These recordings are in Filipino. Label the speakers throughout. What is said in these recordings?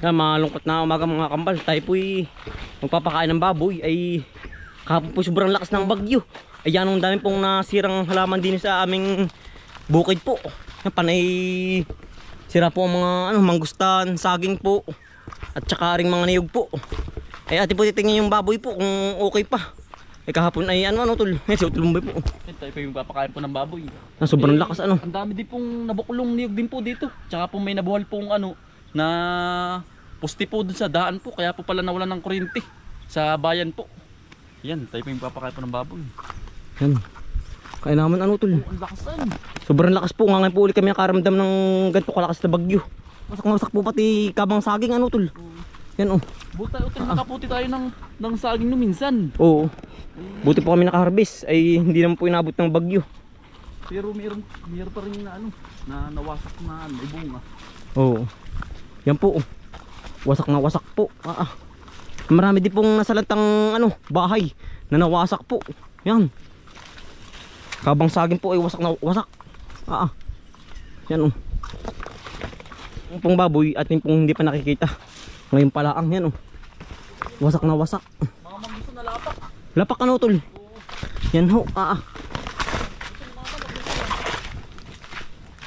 Speaker 1: Yan, malungkot na umaga mga kambal. Tayo po'y magpapakain ng baboy. Ay kahapon po sobrang lakas ng bagyo. Ay yan ang dami pong nasirang halaman din sa aming bukid po. Yan, panay sira po ang mga ano, mangustan, saging po. At saka ring mga niyog po. Ay ate po titingin yung baboy po kung okay pa. Ay kahapon ay ano ano tol. Ay si Utulumbay po.
Speaker 2: Eh, tayo pa yung papakain po ng baboy.
Speaker 1: Na sobrang lakas ano.
Speaker 2: Ang dami din pong nabukulong niyog din po dito. Tsaka po may nabuhal pong ano, na pusti po dun sa daan po. Kaya po pala nawalan ng kuryente sa bayan po. Yan, tayo pa yung papakain po ng baboy.
Speaker 1: Yan. Kaya naman ano tol.
Speaker 2: Ang.
Speaker 1: Sobrang lakas po. Nga ngayon po ulit kami nakaramdam ng ganito kalakas na bagyo. Wasak na wasak po pati kabang saging ano tol. Yan oh.
Speaker 2: Buta, utol, nakaputi tayo ng, ng saging no minsan.
Speaker 1: Oo. Buti po kami nakaharvest ay hindi naman po inabot ng bagyo.
Speaker 2: Pero mayroon, mayroon pa rin na ano, na nawasak na ano, may bunga.
Speaker 1: Oo. Yan po. oh. Wasak na wasak po. Ah, ah. Marami din pong nasalantang ano, bahay na nawasak po. Yan. Kabang saging po ay wasak na wasak. Ah, ah. Yan oh. Yung pong baboy at yung pong hindi pa nakikita. Ngayon pala ang yan oh. Wasak na wasak.
Speaker 2: Mga manggusto na lapak.
Speaker 1: Lapak ano tol? Yan ho. Ah, ah.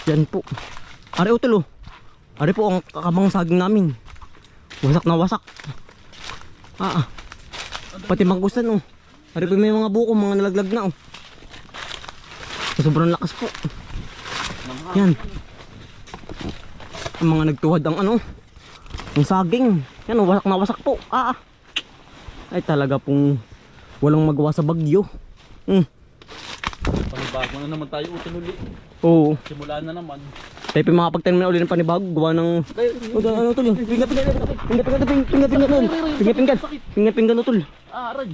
Speaker 1: Yan po. Ari utol oh. Ari po ang kakabang saging namin. Wasak na wasak. Ah, ah. Pati mangustan oh. Ari po may mga buko, mga nalaglag na oh. Sobrang lakas po. Yan. Ang mga nagtuwad ang ano. Ang saging. Yan oh, wasak na wasak po. Ah, ah. Ay talaga pong walang magawa sa bagyo. Hmm.
Speaker 2: Panibago na naman tayo utol uli.
Speaker 1: Oo.
Speaker 2: Simula na naman.
Speaker 1: Tayo pa makapagtanim na uli ng panibago. Gawa ng... O, da- ano tol? Pinga pinga pinga pinga pinga pinga pinga tol. Tol.
Speaker 2: Ah, aray.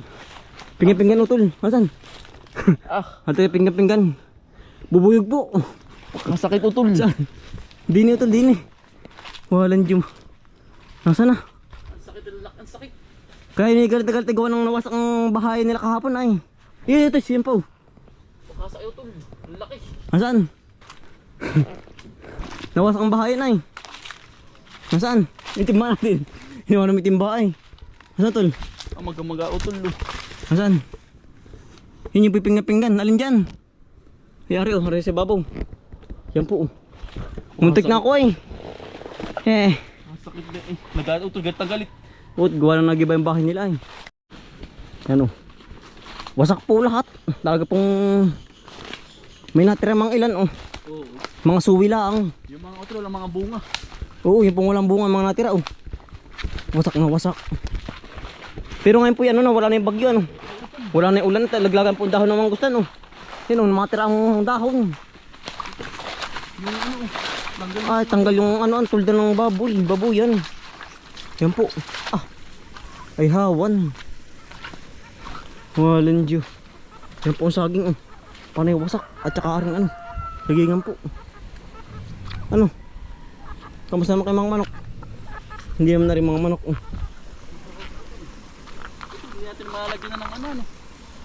Speaker 1: Pinga pinga no tol. Asan?
Speaker 2: Ah,
Speaker 1: Ato yung pinga pinga. Bubuyog po.
Speaker 2: masakit utol.
Speaker 1: Saan? Dini tol dini. Walang jum. Nasaan na?
Speaker 2: Ang sakit, ang sakit.
Speaker 1: Kaya ni galit na galit gawa ng nawasak ang bahay nila kahapon ay. Yun ito siyan po.
Speaker 2: Makasakit utol. Ang laki.
Speaker 1: Nasaan? Nawasak ang bahay na eh. Nasaan? Itimba natin. Hinawa namin timba ay. Nasaan tol?
Speaker 2: Ang magamaga utol. oh.
Speaker 1: Nasaan? Yun yung pipinga-pinggan. Alin dyan? Yari oh, hari sa babaw. Yan po oh. Muntik na ako eh. Eh.
Speaker 2: Sakit na eh. Nagalit utol, galit na galit.
Speaker 1: Ut, gawa na nagiba yung bahay nila eh. Yan oh. Wasak po lahat. Talaga pong may natira mga ilan oh.
Speaker 2: Oo.
Speaker 1: Mga suwi lang.
Speaker 2: Yung mga utol, ang mga bunga.
Speaker 1: Oo, yung pong walang bunga mga natira oh. Wasak na wasak. Pero ngayon po yan, ano, wala na yung bagyo ano. Wala na yung ulan, talaglagan po dahon ng mga gustan oh. Yan oh, matira ang dahon.
Speaker 2: Yung ano, tanggal.
Speaker 1: Ay, tanggal yung ano, ang tulda ng baboy, baboy yan. Yan po. Ah. Ay hawan. Walang Diyo. Yan po ang saging oh. Panay wasak at saka rin ano. Nagingan po. Ano? Kamusta naman kayo mga manok? Hindi naman na rin mga manok. Oh.
Speaker 2: Hindi natin malagyan na ng ano, ano.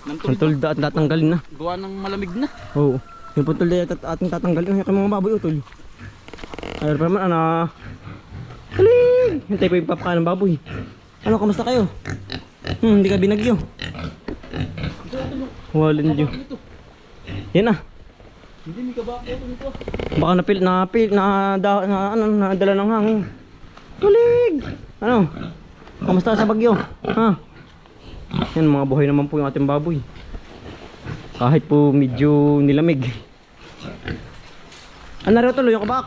Speaker 2: Ng tulda.
Speaker 1: tulda at tatanggalin na.
Speaker 2: Gawa ng malamig na.
Speaker 1: Oo. Yung po tulda at ating tatanggalin. Yung mga baboy utol. Ano pa naman, ano? Haling! Hintay pa yung papakain ng baboy. Ano, kamusta kayo? Hmm, hindi ka binagyo. Walang Diyo.
Speaker 2: Ito.
Speaker 1: Yan na.
Speaker 2: Hindi, may kaba. Ito, ito.
Speaker 1: Baka napil, napil, na, da, na, ano, nadala ng hangin. Tulig! Ano? Kamusta sa bagyo? Ha? Yan, mga buhay naman po yung ating baboy. Kahit po medyo nilamig. Ano rin tuloy yung kabak?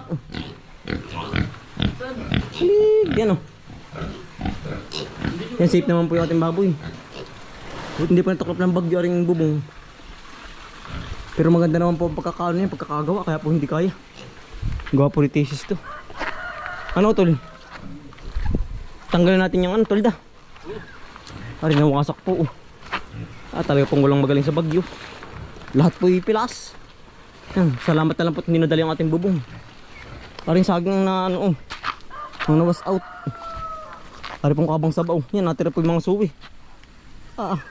Speaker 1: Tulig! Yan o. Yan, safe naman po yung ating baboy. Hindi pa natuklap ng bagyo rin bubong. Pero maganda naman po ang pagkakaano niya, pagkakagawa, kaya po hindi kaya. Gawa po ni thesis to. Ano tol? Tanggalin natin yung ano tol da. Ari nawasak po. Oh. Ah, talaga pong walang magaling sa bagyo. Lahat po ipilas. Yan, salamat na lang po at hindi nadali ang ating bubong. Aring saging na ano oh. Ang nawas out. Ari pong kabang sabaw. Yan, natira po yung mga suwi. Ah.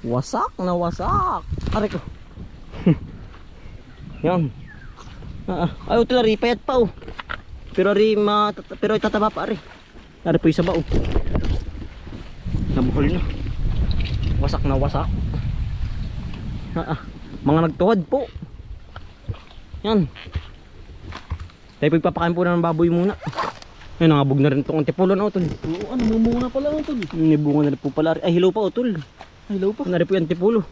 Speaker 1: Wasak na wasak. Ari ko. Yan. Ah, ah. ay utol ri payat pa oh. Pero ri ma pero itataba pa ri. Dari po yung sabaw. Nabuhol na. Wasak na wasak. Ah, ah. Mga nagtuwad po. Yan. Tayo po ipapakain po na ng baboy muna. Ay, nangabog na rin itong antipulo na utol.
Speaker 2: Oo, ano, mumuna pala utol.
Speaker 1: Nibunga na rin po pala. Ay, hilaw pa utol.
Speaker 2: Hello pa.
Speaker 1: Nari po yung antipulo.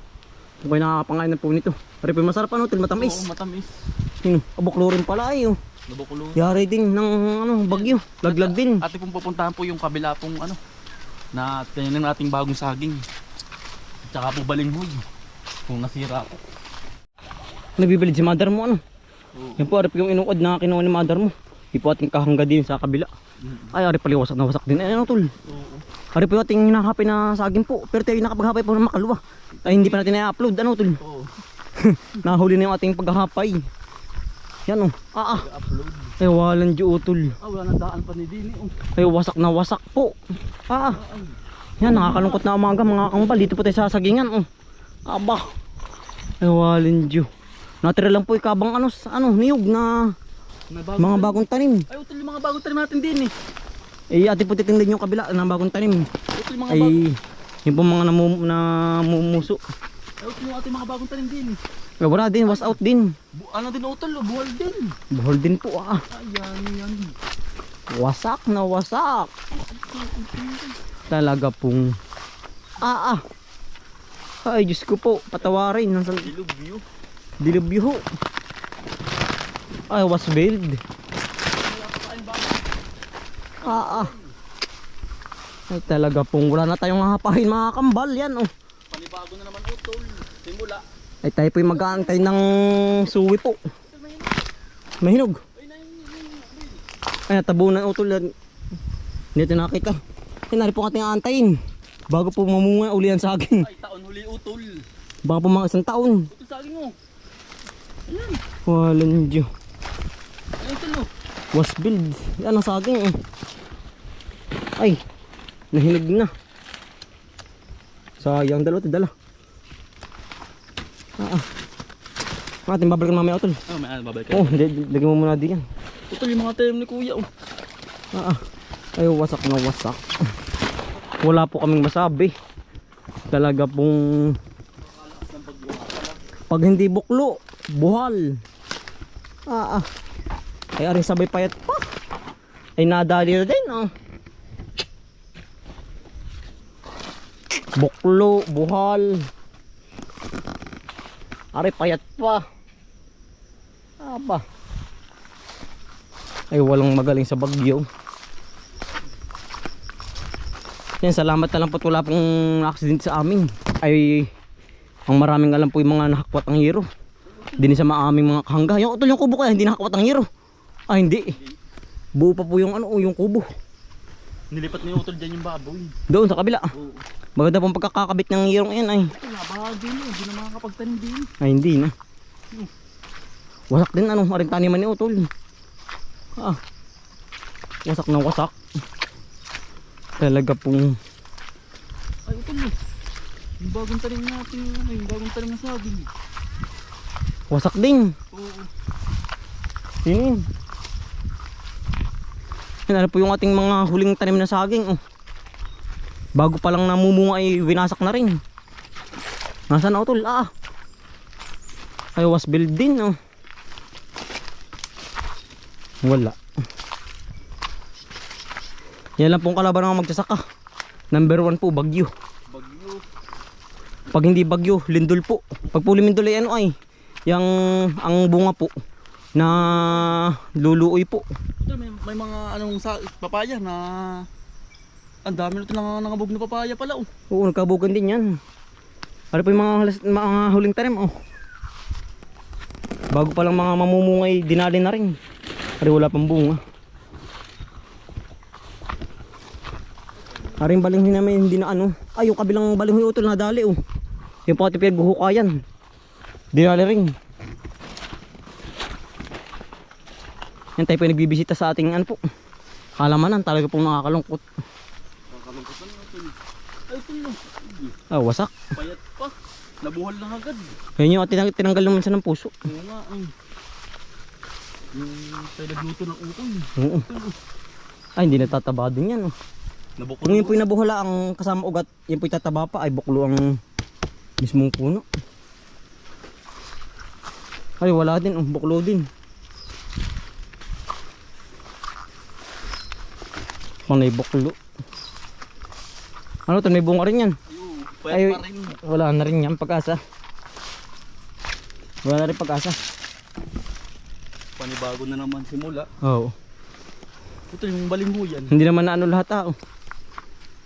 Speaker 1: Kung kayo nakakapangain na po nito. Yung masarap ano utol,
Speaker 2: Oo,
Speaker 1: matamis.
Speaker 2: matamis.
Speaker 1: Sino? Abuklo rin pala ay oh.
Speaker 2: Nabukulo.
Speaker 1: Yari din ng ano, bagyo. Laglag din.
Speaker 2: Ate pong pupuntahan po yung kabila pong ano na tinanim nating bagong saging. Tsaka po balinghoy. Kung nasira po.
Speaker 1: Nabibilid si mother mo ano.
Speaker 2: Oo.
Speaker 1: Yan po, arip yung inuod na kinuha ni mother mo. Di po ating kahangga din sa kabila. Ay, arip pala wasak na wasak din. Ay, ano tol?
Speaker 2: Oo.
Speaker 1: Arip po ating hinahapin na saging po. Pero tayo nakapaghapay po ng makalwa. Ay, hindi pa natin na-upload. Ano tol?
Speaker 2: Oo.
Speaker 1: Nahuli na yung ating paghahapay. Yan oh. Ah, ah.
Speaker 2: upload
Speaker 1: Ay, walang diyo tol.
Speaker 2: Ah, wala nang daan pa ni Dini. Oh.
Speaker 1: Ay, wasak na wasak po. Ah, ah. Yan, nakakalungkot na umaga mga kambal. Dito po tayo sa sagingan. Oh. Aba. Ay, walang diyo. Natira lang po ikabang ano, ano, niyog na
Speaker 2: bagong
Speaker 1: mga bagong tanim.
Speaker 2: Ay, utol yung mga bagong tanim natin din eh.
Speaker 1: Eh, ate po titingnan yung kabila ng bagong tanim.
Speaker 2: Utol yung mga bagong
Speaker 1: Ay, yung po mga namu, namumuso.
Speaker 2: Utol yung ating mga bagong tanim din.
Speaker 1: Eh, wala din, was out din.
Speaker 2: Bu ano din utol, buhal din.
Speaker 1: Buhol din po ah.
Speaker 2: Ayan, yan.
Speaker 1: Wasak na wasak. Talaga pong... Ah, ah. Ay, Diyos ko po, patawarin. Nasa
Speaker 2: Dilubyo.
Speaker 1: dilubyo ho. Ay, was build. Ah, ah. Ay, talaga pong wala na tayong hapahin mga kambal. Yan, oh.
Speaker 2: Panibago na naman utol. Simula.
Speaker 1: Ay, tayo po'y mag-aantay ng suwi po. Mahinog. Ay, natabunan utol. yan. Hindi ito nakita. Ay, nari po ating aantayin. Bago po mamunga uli ang saging.
Speaker 2: Ay, taon huli utol.
Speaker 1: Baka po mga isang taon.
Speaker 2: Utol saging mo.
Speaker 1: Walang Diyo.
Speaker 2: Ay, utol oh.
Speaker 1: Was build. Yan ang saging. eh. Ay, nahinog na. Sayang dalawa dala. Ah, ah. Ating babalikan mamaya utol.
Speaker 2: Oh, may ano, babalik
Speaker 1: Oh, lagyan mo muna di yan.
Speaker 2: Utol yung mga tanim ni kuya oh.
Speaker 1: Ah, ah. Ay, wasak na wasak. Wala po kaming masabi. Talaga pong... Pag hindi buklo, buhal. Ah, ah. Ay, aring sabay payat pa. Ay, nadali na din, oh. Buklo, buhal. Ari, payat pa. Aba. Ay, walang magaling sa bagyo. Yan, salamat na lang po wala pong accident sa amin. Ay, ang maraming alam po yung mga nakakwat ang hero. Hindi sa maaming mga kahangga. Yung utol yung kubo kaya hindi nakakwat ang hero. Ah, hindi. Buo pa po yung ano, yung kubo.
Speaker 2: Nilipat ni utol dyan yung baboy.
Speaker 1: Doon sa kabila.
Speaker 2: Oo.
Speaker 1: Maganda pong pagkakakabit ng hero ngayon ay.
Speaker 2: Ito, nabahagi mo. Hindi na makakapagtanim din.
Speaker 1: Ay, hindi na. Wasak din ano, aring taniman ni utol. Ah. Wasak na wasak. Talaga pong
Speaker 2: Ay, utol oh. Yung bagong tanim natin, ano, yung bagong tanim na saging.
Speaker 1: wasak din.
Speaker 2: Oo.
Speaker 1: Sino yun? Yan, ano po yung ating mga huling tanim na saging. Oh. Bago pa lang namumunga ay winasak na rin. Nasaan na utol? Ah. Ay was build din. Oh. Wala. Yan lang pong kalaban ng magsasaka. Number one po, bagyo.
Speaker 2: Bagyo.
Speaker 1: Pag hindi bagyo, lindol po. Pag po lindol ay ano ay, yung ang bunga po na luluoy po.
Speaker 2: Utol, may, may mga anong sa papaya na ang dami na ito nang nangabog na papaya pala oh.
Speaker 1: Oo, nagkabugan din yan. Ano po yung mga, mga huling tanim, oh. Bago pa lang mga mamumungay, dinali na rin. Ari wala pang bunga. Aring balinghin namin hindi na ano. Ay, yung kabilang balinghin utol na dali, oh. Yung pati pinaghuhukayan. Dinali rin. Yan tayo po yung nagbibisita sa ating ano po. Halamanan, talaga pong nakakalungkot.
Speaker 2: Kakalungkot na utol. Ay, no.
Speaker 1: Ah, wasak.
Speaker 2: Payat pa. Nabuhal na agad.
Speaker 1: Ayun yung tinang tinanggal naman sa ng puso.
Speaker 2: Oo nga ay. Yung tayo nagluto ng ukoy.
Speaker 1: Oo. Ay, hindi natataba din yan. Oh.
Speaker 2: Nabukol
Speaker 1: Kung yun po yung nabuhala ang kasama ugat, yun po yung tataba pa, ay buklo ang mismong puno. Ay, wala din. Oh, buklo din. Panay buklo. Ano to, may bunga rin yan. Ay, wala na rin yan pag-asa. Wala na rin pag-asa.
Speaker 2: Panibago na naman simula.
Speaker 1: Oo.
Speaker 2: Ito yung balingho yan.
Speaker 1: Hindi naman na ano lahat tao.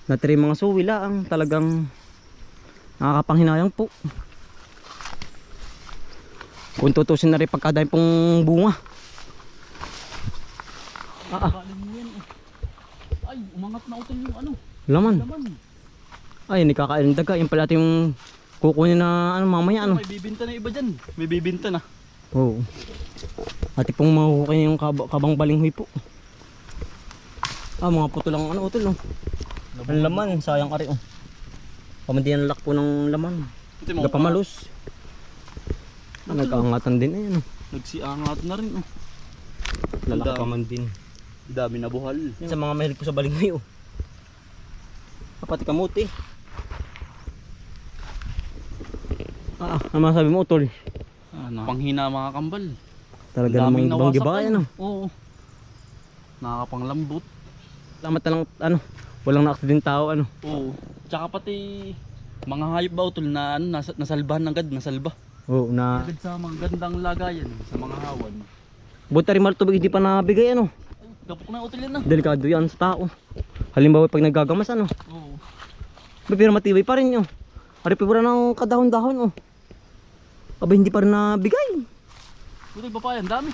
Speaker 1: Natiri mga suwi lang talagang nakakapanghinayang po. Kung tutusin na rin pagkadahin pong bunga. Ah, ah,
Speaker 2: oh. Ay, umangat na utol yung ano.
Speaker 1: laman.
Speaker 2: Laman.
Speaker 1: Ay, hindi kakain ng daga. Yan pala yung kukunin na ano mamaya ano.
Speaker 2: May bibinta na iba dyan. May bibinta na.
Speaker 1: Oo. Ati pong mahuhukay yung kab kabang balinghoy po. Ah, mga puto lang ano utol oh. Ang laman, sayang ka rin oh. Pamandihan lak po ng laman. Gapamalos. Ah, nagkaangatan din eh. Ano.
Speaker 2: Nagsiangat na rin. Oh.
Speaker 1: Lalaki pa man din.
Speaker 2: Dami na buhal.
Speaker 1: Sa mga mahilig po sa balinghoy oh. Ah, pati kamuti. Ah, ano masabi mo utol?
Speaker 2: Ano? Panghina mga kambal.
Speaker 1: Talaga
Speaker 2: Daming
Speaker 1: namang ibang
Speaker 2: nawasak
Speaker 1: giba
Speaker 2: ay.
Speaker 1: ano.
Speaker 2: Oo. Nakakapanglambot.
Speaker 1: Salamat na lang ano. Walang na-accident tao ano.
Speaker 2: Oo. Tsaka pati mga hayop ba utol na ano, nas nasalbahan ng gad, nasalba.
Speaker 1: Oo, na
Speaker 2: Agad sa mga gandang lagayan, sa mga hawan.
Speaker 1: Buta rin mal tubig hindi pa nabigay ano.
Speaker 2: Gapok na utol yan na.
Speaker 1: Delikado yan sa tao. Halimbawa pag naggagamas ano.
Speaker 2: Oo.
Speaker 1: Pero matibay pa rin yun. Ari pa ng kadahon-dahon oh. Aba hindi pa rin nabigay.
Speaker 2: Utol ba pa yan? Dami.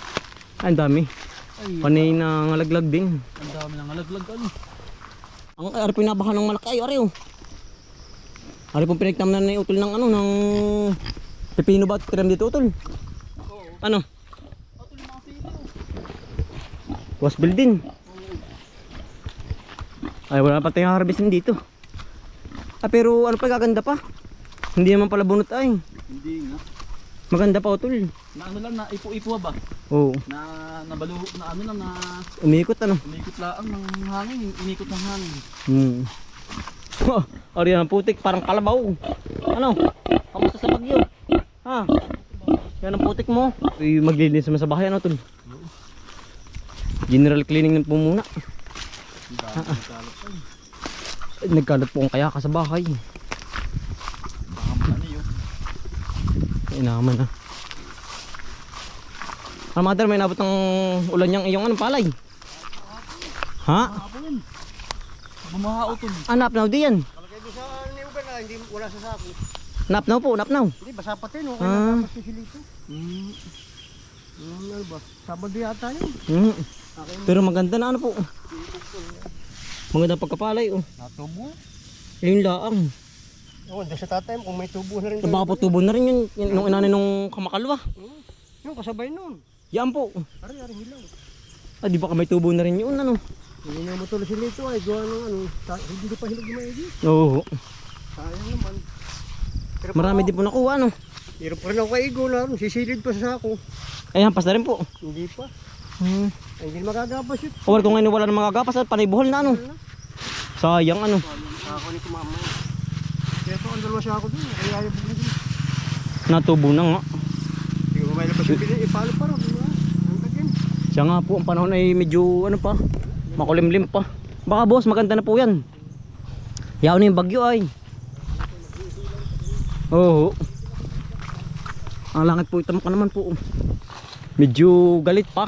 Speaker 1: Ay, ang dami.
Speaker 2: Ay,
Speaker 1: Panay na ngalaglag din.
Speaker 2: ang dami ng alaglag ano.
Speaker 1: Ang ari po nabahan ng malaki ay ari oh. Ari po pinagtamnan na utol ng ano ng pepino ba tiram dito utol?
Speaker 2: Oo.
Speaker 1: Ano?
Speaker 2: Utol yung mga sili.
Speaker 1: Was din. Ay wala pa tayong harvestin dito. Ah pero ano pa gaganda pa? Hindi naman pala bunot ay.
Speaker 2: Hindi nga.
Speaker 1: Maganda pa utol.
Speaker 2: Na ano lang, na ipo-ipo ba?
Speaker 1: Oo.
Speaker 2: Na nabalo, na ano lang, na
Speaker 1: Umikot ano.
Speaker 2: umikot lang ng hangin, umikot ng hangin.
Speaker 1: Hmm. Oh, ari ang putik parang kalabaw. Ano? Kamusta sa bagyo? Ha? Yan ang putik mo. Uy, maglilinis naman sa bahay ano tol. General cleaning na po muna.
Speaker 2: Ay.
Speaker 1: Ay, Nagkalat po ang kayaka sa bahay.
Speaker 2: Baka man ano yun.
Speaker 1: Ay naman ha. Ah, mother, may nabot ng ulan niyang iyong anong palay. Ha?
Speaker 2: Bumaha utol.
Speaker 1: Ah, napnaw di yan.
Speaker 3: Kalagay doon sa niyugan na, hindi wala sa sako.
Speaker 1: Napnaw po, napnaw.
Speaker 3: Hindi, basa pati no.
Speaker 1: Ah.
Speaker 3: Kaya tapos si Silito.
Speaker 2: Mm.
Speaker 3: Ano ba? Sabado yata yun.
Speaker 1: Hmm. Pero maganda na ano po. Maganda pagkapalay oh.
Speaker 3: Natubo.
Speaker 1: Yun laang.
Speaker 3: Ewan, doon sa tatay kung may tubo na rin.
Speaker 1: Baka po tubo na rin yun, yun nung inanay nung kamakalwa.
Speaker 3: Yung kasabay nun.
Speaker 1: Yan po.
Speaker 3: Ari, ari, hilaw.
Speaker 1: Ah, di baka may tubo na rin yun ano.
Speaker 3: Hindi na matuloy si Lito ay gawa ng ano. Hindi pa hilag maigi.
Speaker 1: Oo.
Speaker 3: Sayang naman. Pero
Speaker 1: Marami din po nakuha ano.
Speaker 3: Hirap pa rin ako kay Igo na. Sisilid pa sa sako.
Speaker 1: Ayan, pas na rin po.
Speaker 3: Hindi pa.
Speaker 1: Hmm.
Speaker 3: Ay, hindi magagapas yun.
Speaker 1: Kung kung ngayon wala na mga gapas at panay buhol na ano. Sayang ano.
Speaker 3: Sako ni kumama. Kaya ito, ang dalawa sako dun. Kaya ayaw bugin dun.
Speaker 1: Natubo na nga.
Speaker 3: Hindi ko may labas yung pinay. Ipalo pa rin.
Speaker 1: Siya nga po, ang panahon ay medyo ano pa. Makulimlim pa. Baka boss, maganda na po yan. Yaw na yung bagyo ay. Oo. Ang langit po, ka naman po. Medyo galit pa.